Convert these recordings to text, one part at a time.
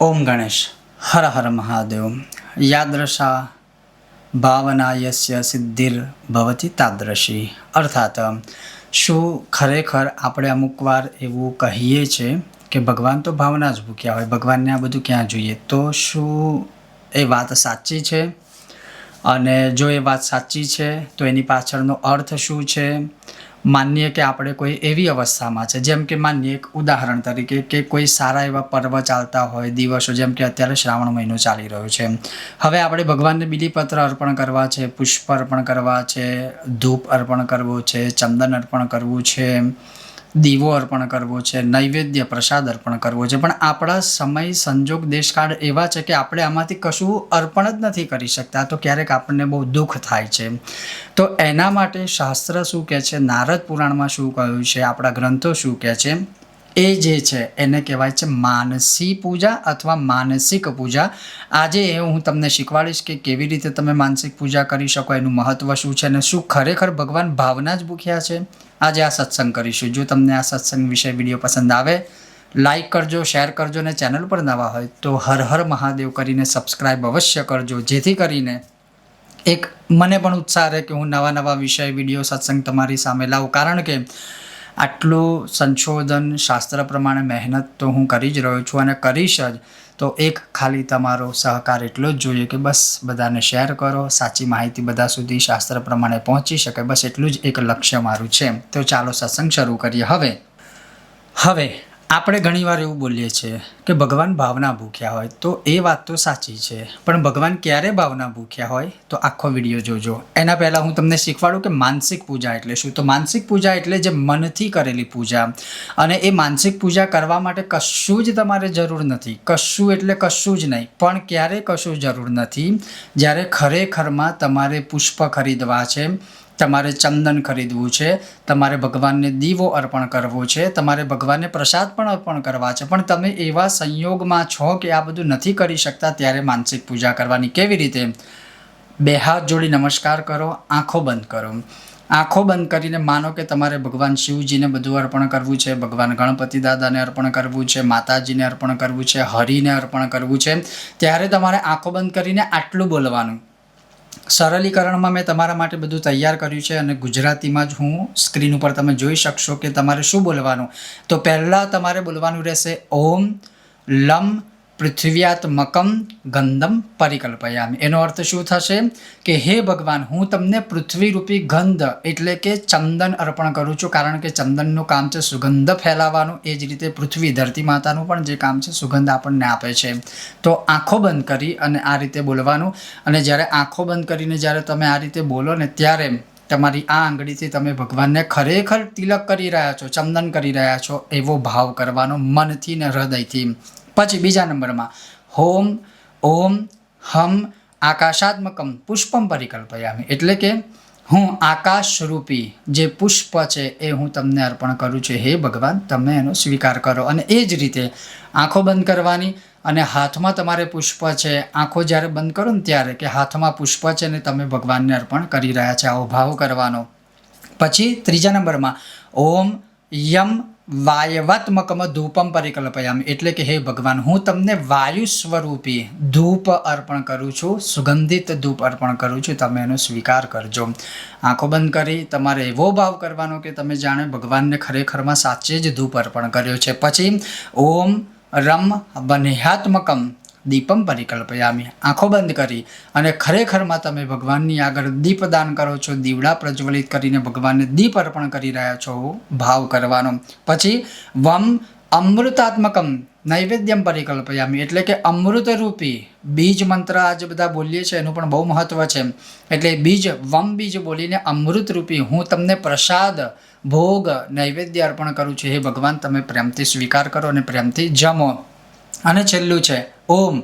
ઓમ ગણેશ, હર હર મહાદેવ. યાદૃશા ભાવના યસ્ય સિદ્ધિર ભવતી તાદૃશી અર્થાત, શું ખરેખર આપણે અમુક વાર એવું કહીએ છીએ કે ભગવાન તો ભાવના જ ભૂખ્યા હોય, ભગવાનને આ બધું ક્યાં જોઈએ? તો શું એ વાત સાચી છે? અને જો એ વાત સાચી છે, તો એની પાછળનો અર્થ શું છે? માનીએ કે આપણે કોઈ એવી અવસ્થામાં છે. જેમ કે માનીએ એક ઉદાહરણ તરીકે કે કોઈ સારા એવા પર્વ ચાલતા હોય, દિવસો જેમ કે અત્યારે શ્રાવણ મહિનો ચાલી રહ્યો છે. હવે આપણે ભગવાનને બીલીપત્ર અર્પણ કરવા છે, પુષ્પ અર્પણ કરવા છે, ધૂપ અર્પણ કરવો છે, ચંદન અર્પણ કરવું છે. દીવો અર્પણ કરવો છે, નૈવેદ્ય પ્રસાદ અર્પણ કરવો છે. પણ આપણા સમય સંજોગ દેશકાળ એવા છે કે આપણે આમાંથી કશું અર્પણ જ નથી કરી શકતા. તો ક્યારેક આપણને બહુ દુઃખ થાય છે. તો એના માટે શાસ્ત્ર શું કહે છે? નારદ પુરાણમાં શું કહ્યું છે? આપણા ગ્રંથો શું કહે છે? એ જે છે, એને કહેવાય છે માનસી પૂજા અથવા માનસિક પૂજા. આજે એ હું તમને શીખવાડીશ કે કેવી રીતે તમે માનસિક પૂજા કરી શકો, એનું મહત્ત્વ શું છે અને શું ખરેખર ભગવાન ભાવના જ ભૂખ્યા છે? આજે આ સત્સંગ કરીશું. જો તમને આ સત્સંગ વિશે વીડિયો પસંદ આવે લાઇક કરજો, શેર કરજો અને ચેનલ પર નવા હોય તો હર હર મહાદેવ કરીને સબસ્ક્રાઈબ અવશ્ય કરજો. જેથી કરીને એક મને પણ ઉત્સાહ રહે કે હું નવા નવા વિષય, વીડિયો, સત્સંગ તમારી સામે લાવું. કારણ કે આટલું સંશોધન શાસ્ત્ર પ્રમાણે મહેનત તો હું કરી જ રહ્યો છું અને કરીશ જ. તો એક ખાલી તમારો સહકાર એટલો જ જોઈએ કે બસ બધાને શેર કરો, સાચી માહિતી બધા સુધી શાસ્ત્ર પ્રમાણે પહોંચી શકે. બસ એટલું જ એક લક્ષ્ય મારું છે તો ચાલો સત્સંગ શરૂ કરીએ. હવે હવે આપણે ઘણીવાર એવું બોલીએ છીએ કે ભગવાન ભાવના ભૂખ્યા હોય, તો એ વાત તો સાચી છે. પણ ભગવાન ક્યારે ભાવના ભૂખ્યા હોય, તો આખો વીડિયો જોજો. એના પહેલાં હું તમને શીખવાડું કે માનસિક પૂજા એટલે શું? તો માનસિક પૂજા એટલે જે મનથી કરેલી પૂજા. અને એ માનસિક પૂજા કરવા માટે કશું જ તમારે જરૂર નથી. કશું એટલે કશું જ નહીં. પણ ક્યારે કશું જરૂર નથી? જ્યારે ખરેખરમાં તમારે પુષ્પ ખરીદવા છે તમારે ચંદન ખરીદવું છે, તમારે ભગવાનને દીવો અર્પણ કરવો છે, તમારે ભગવાનને પ્રસાદ પણ અર્પણ કરવા છે. પણ તમે એવા સંયોગમાં છો કે આ બધું નથી કરી શકતા ત્યારે માનસિક પૂજા કરવાની કેવી રીતે? બે હાથ જોડી નમસ્કાર કરો, આંખો બંધ કરો. આંખો બંધ કરીને માનો કે તમારે ભગવાન શિવજીને બધું અર્પણ કરવું છે, ભગવાન ગણપતિ દાદાને અર્પણ કરવું છે, માતાજીને અર્પણ કરવું છે, હરિને અર્પણ કરવું છે. ત્યારે તમારે આંખો બંધ કરીને આટલું બોલવાનું. સરળીકરણમાં મેં તમારા માટે બધું તૈયાર કર્યું છે અને ગુજરાતીમાં જ હું સ્ક્રીન ઉપર તમે જોઈ શકશો કે તમારે શું બોલવાનું. તો પહેલાં તમારે બોલવાનું રહેશે ઓમ લમ પૃથ્વ્યાત્મકમ ગંધમ પરિકલ્પયામી. એનો અર્થ શું થશે? કે હે ભગવાન, હું તમને પૃથ્વીરૂપી ગંધ એટલે કે ચંદન અર્પણ કરું છું. કારણ કે ચંદનનું કામ છે સુગંધ ફેલાવવાનું. એ જ રીતે પૃથ્વી ધરતી માતાનું પણ જે કામ છે સુગંધ આપણને આપે છે. તો આંખો બંધ કરી અને આ રીતે બોલવાનું. અને જ્યારે આંખો બંધ કરીને જ્યારે તમે આ રીતે બોલો ને ત્યારે તમારી આ આંગળીથી તમે ભગવાનને ખરેખર તિલક કરી રહ્યા છો, ચંદન કરી રહ્યા છો, એવો ભાવ કરવાનો મનથી ને હૃદયથી. પછી બીજા નંબરમાં હોમ, ઓમ, હમ, આકાશાત્મકમ, પુષ્પમ પરિકલ્પયામી એટલે કે હું આકાશરૂપી જે પુષ્પ છે એ હું તમને અર્પણ કરું છું. હે ભગવાન, તમે એનો સ્વીકાર કરો. અને એ જ રીતે આંખો બંધ કરવાની અને હાથમાં તમારે પુષ્પ છે, આંખો જ્યારે બંધ કરો ને ત્યારે કે હાથમાં પુષ્પ છે ને તમે ભગવાનને અર્પણ કરી રહ્યા છે, આવો ભાવ કરવાનો. પછી ત્રીજા નંબરમાં ઓમ, યમ વાયવાત્મકમ ધૂપમ પરિકલ્પયામ. એટલે કે, હે ભગવાન, હું તમને વાયુ સ્વરૂપી ધૂપ અર્પણ કરું છું, સુગંધિત ધૂપ અર્પણ કરું છું. તમે એનો સ્વીકાર કરજો. આંખો બંધ કરી, તમારે એવો ભાવ કરવાનો કે તમે જાણે ભગવાનને ખરેખરમાં સાચે જ ધૂપ અર્પણ કર્યો છે. પછી, ઓમ રમ બન્યાત્મકમ દીપમ પરિકલ્પયામી. આંખો બંધ કરી અને ખરેખરમાં તમે ભગવાનની આગળ દીપદાન કરો છો, દીવડા પ્રજ્વલિત કરીને ભગવાનને દીપ અર્પણ કરી રહ્યા છો, ભાવ કરવાનો. પછી વમ અમૃતાત્મકમ નૈવેદ્યમ પરિકલ્પયામી. એટલે કે અમૃતરૂપી બીજ મંત્ર આજે બધા બોલીએ છીએ, એનું પણ બહુ મહત્ત્વ છે. એટલે બીજ, વમ બીજ બોલીને અમૃતરૂપી હું તમને પ્રસાદ, ભોગ, નૈવેદ્ય અર્પણ કરું છું. હે ભગવાન, તમે પ્રેમથી સ્વીકાર કરો અને પ્રેમથી જમો. અને છેલ્લું છે, ઓમ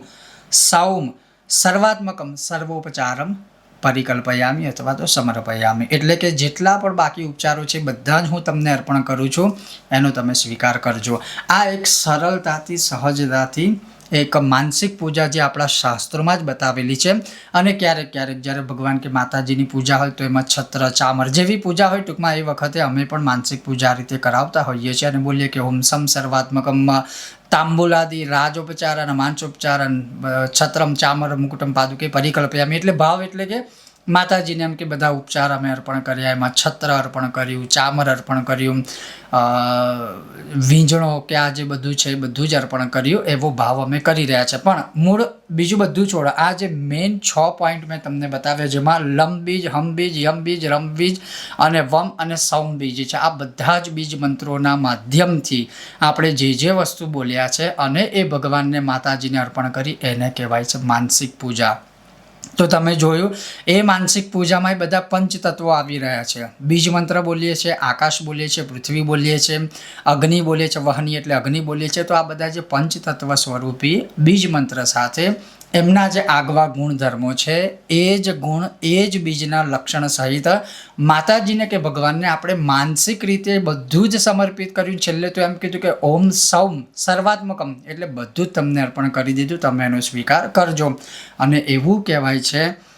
સૌમ સર્વાત્મકમ, સર્વોપચારમ, પરિકલ્પયામી અથવા તો સમર્પયામી. એટલે કે જેટલા પણ બાકી ઉપચારો છે, બધા જ હું તમને અર્પણ કરું છું, એનો તમે સ્વીકાર કરજો. આ એક સરળતાથી, સહજતાથી એક માનસિક પૂજા જે આપણા શાસ્ત્રોમાં જ બતાવેલી છે. અને ક્યારેક ક્યારેક જ્યારે ભગવાન કે માતાજીની પૂજા હોય તો એમાં છત્ર, ચામર જેવી પૂજા હોય ટૂંકમાં એ વખતે અમે પણ માનસિક પૂજા આ રીતે કરાવતા હોઈએ છીએ અને બોલીએ કે ઓમ સમ તાંબુલાદી અને માંચોપચારન છત્રમ ચામર મુકુટમ, પાદુકે પરિકલ્પયામી. એટલે ભાવ એટલે કે માતાજીને એમ કે બધા ઉપચાર અમે અર્પણ કર્યા, એમાં છત્ર અર્પણ કર્યું, ચામર અર્પણ કર્યું વીંજણો કે આ જે બધું છે એ બધું જ અર્પણ કર્યું, એવો ભાવ અમે કરી રહ્યા છે. પણ મૂળ બીજું બધું છોડો, આ જે મેઇન છ પોઈન્ટ મેં તમને બતાવ્યા, જેમાં લંબબીજ હમબીજ યમબીજ, રમબીજ અને વમ અને સૌમ બીજ છે. આ બધા જ બીજ મંત્રોના માધ્યમથી આપણે જે જે વસ્તુ બોલ્યા છે અને એ ભગવાનને માતાજીને અર્પણ કરી, એને કહેવાય છે માનસિક પૂજા. તો તમે જોયું, એ માનસિક પૂજામાં બધા પંચ તત્વો આવી રહ્યા છે. બીજ મંત્ર બોલીએ છીએ, આકાશ બોલીએ છીએ, પૃથ્વી બોલીએ છીએ, અગ્નિ બોલીએ છીએ, વહની એટલે અગ્નિ બોલીએ છીએ, તો આ બધા જે પંચતત્વ સ્વરૂપી બીજ મંત્ર સાથે એમના જે આગવા ગુણધર્મો છે, એ જ ગુણ, એ જ બીજના લક્ષણ સહિત માતાજીને કે ભગવાનને આપણે માનસિક રીતે બધું જ સમર્પિત કર્યું. છેલ્લે તો એમ કીધું કે ઓમ સૌમ, સર્વાત્મકમ, એટલે બધું જ તમને અર્પણ કરી દીધું, તમે એનો સ્વીકાર કરજો. અને એવું કહેવાય છે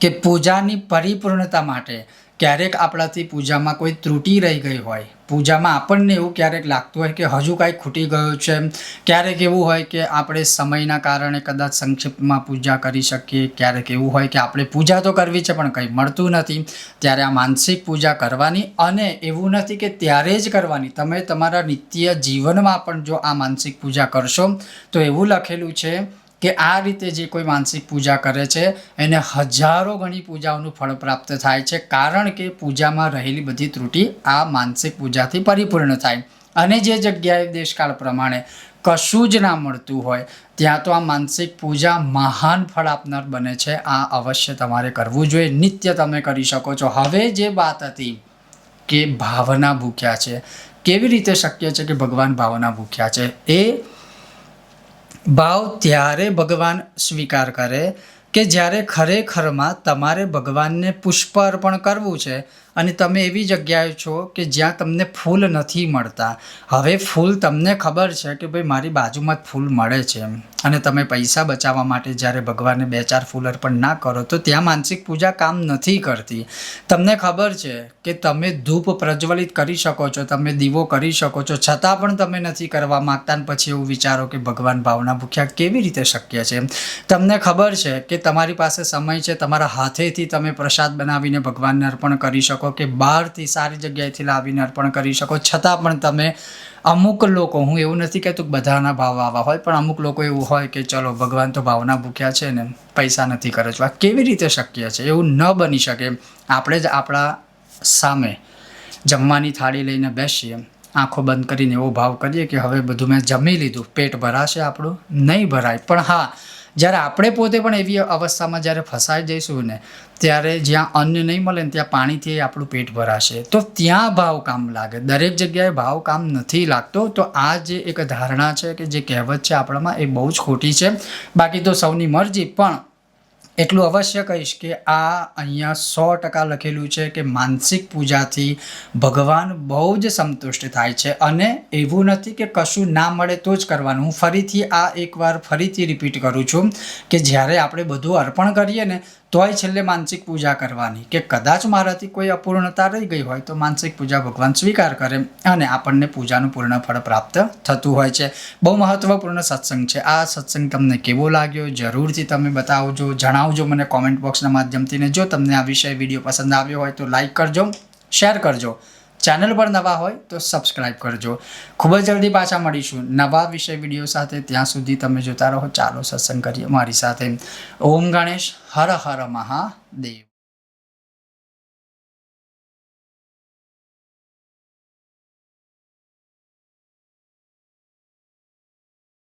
કે પૂજાની પરિપૂર્ણતા માટે ક્યારેક આપણાથી પૂજામાં કોઈ ત્રુટિ રહી ગઈ હોય, પૂજામાં આપણને એવું ક્યારેક લાગતું હોય કે હજુ કાંઈ ખૂટી ગયું છે, ક્યારેક એવું હોય કે આપણે સમયના કારણે કદાચ સંક્ષિપ્તમાં પૂજા કરી શકીએ, ક્યારેક એવું હોય કે આપણે પૂજા તો કરવી છે પણ કંઈ મળતું નથી, ત્યારે આ માનસિક પૂજા કરવાની અને એવું નથી કે ત્યારે જ કરવાની. તમે તમારા નિત્ય જીવનમાં પણ જો આ માનસિક પૂજા કરશો, તો એવું લખેલું છે કે આ રીતે જે કોઈ માનસિક પૂજા કરે છે, એને હજારો ગણી પૂજાઓનું ફળ પ્રાપ્ત થાય છે, કારણ કે પૂજામાં રહેલી બધી ત્રુટિ આ માનસિક પૂજાથી પરિપૂર્ણ થાય. અને જે જગ્યાએ દેશકાળ પ્રમાણે કશું જ ના મળતું હોય, ત્યાં તો આ માનસિક પૂજા મહાન ફળ આપનાર બને છે. આ અવશ્ય તમારે કરવું જોઈએ. નિત્ય તમે કરી શકો છો. હવે જે વાત હતી કે ભાવના ભૂખ્યા છે, કેવી રીતે શક્ય છે કે ભગવાન ભાવના ભૂખ્યા છે? એ ભાવ ત્યારે ભગવાન સ્વીકાર કરે કે જ્યારે ખરેખરમાં તમારે ભગવાનને પુષ્પ અર્પણ કરવું છે અને તમે એવી જગ્યાએ છો કે જ્યાં તમને ફૂલ નથી મળતા. હવે ફૂલ તમને ખબર છે કે ભાઈ મારી બાજુમાં જ ફૂલ મળે છે એમ. અને તમે પૈસા બચાવવા માટે જ્યારે ભગવાનને બે ચાર ફૂલ અર્પણ ના કરો, તો ત્યાં માનસિક પૂજા કામ નથી કરતી. તમને ખબર છે કે તમે ધૂપ પ્રજ્વલિત કરી શકો છો, તમે દીવો કરી શકો છો, છતાં પણ તમે નથી કરવા માગતા પછી એવું વિચારો કે ભગવાન ભાવના ભૂખ્યા કેવી રીતે શક્ય છે? તમને ખબર છે કે તમારી પાસે સમય છે, તમારા હાથેથી તમે પ્રસાદ બનાવીને ભગવાનને અર્પણ કરી શકો કે બહારથી સારી જગ્યાએથી લાવીને અર્પણ કરી શકો, છતાં પણ તમે અમુક લોકો, હું એવું નથી કહેતો કે બધાના ભાવ આવા હોય, પણ અમુક લોકો એવું હોય કે ચલો, ભગવાન તો ભાવના ભૂખ્યા છે ને પૈસા નથી ખર્ચવા કેવી રીતે શક્ય છે? એવું ન બની શકે. આપણે જ આપણા સામે જમવાની થાળી લઈને બેસીએ, આંખો બંધ કરીને એવો ભાવ કરીએ કે હવે બધું મેં જમી લીધું, પેટ ભરાશે આપણું? નહીં ભરાય. પણ હા જ્યારે આપણે પોતે પણ એવી અવસ્થામાં જ્યારે ફસાઈ જઈશું ને, ત્યારે જ્યાં અન્ન નહીં મળે ને ત્યાં પાણીથી આપણું પેટ ભરાશે. તો ત્યાં ભાવ કામ લાગે. દરેક જગ્યાએ ભાવ કામ નથી લાગતો. તો આ જે એક ધારણા છે કે જે કહેવત છે આપણામાં, એ બહુ જ ખોટી છે. બાકી તો સૌની મરજી, પણ એટલું અવશ્ય કહીશ કે આ અહીંયા સો ટકા લખેલું છે કે માનસિક પૂજાથી ભગવાન બહુ જ સંતુષ્ટ થાય છે. અને એવું નથી કે કશું ના મળે તો જ કરવાનું. હું ફરીથી આ એકવાર ફરીથી રિપીટ કરું છું કે જ્યારે આપણે બધું અર્પણ કરીએ ને તોય છેલ્લે માનસિક પૂજા કરવાની. કે કદાચ મારાથી કોઈ અપૂર્ણતા રહી ગઈ હોય તો માનસિક પૂજા ભગવાન સ્વીકાર કરે અને આપણને પૂજાનું પૂર્ણ ફળ પ્રાપ્ત થતું હોય છે. બહુ મહત્ત્વપૂર્ણ સત્સંગ છે. આ સત્સંગ તમને કેવો લાગ્યો? જરૂરથી તમે બતાવજો. જણાવજો મને કોમેન્ટ બોક્સના માધ્યમથી ને જો તમને આ વિષય વીડિયો પસંદ આવ્યો હોય તો લાઈક કરજો, શેર કરજો. ચેનલ પર નવા હોય તો સબસ્ક્રાઈબ કરજો. ખૂબ જ જલ્દી પાછા મળીશું નવા વિષય વીડિયો સાથે. ત્યાં સુધી તમે જોતા રહો. ચાલો સત્સંગ કરીએ. મારી સાથે ઓમ ગણેશ. હર હર મહાદેવ.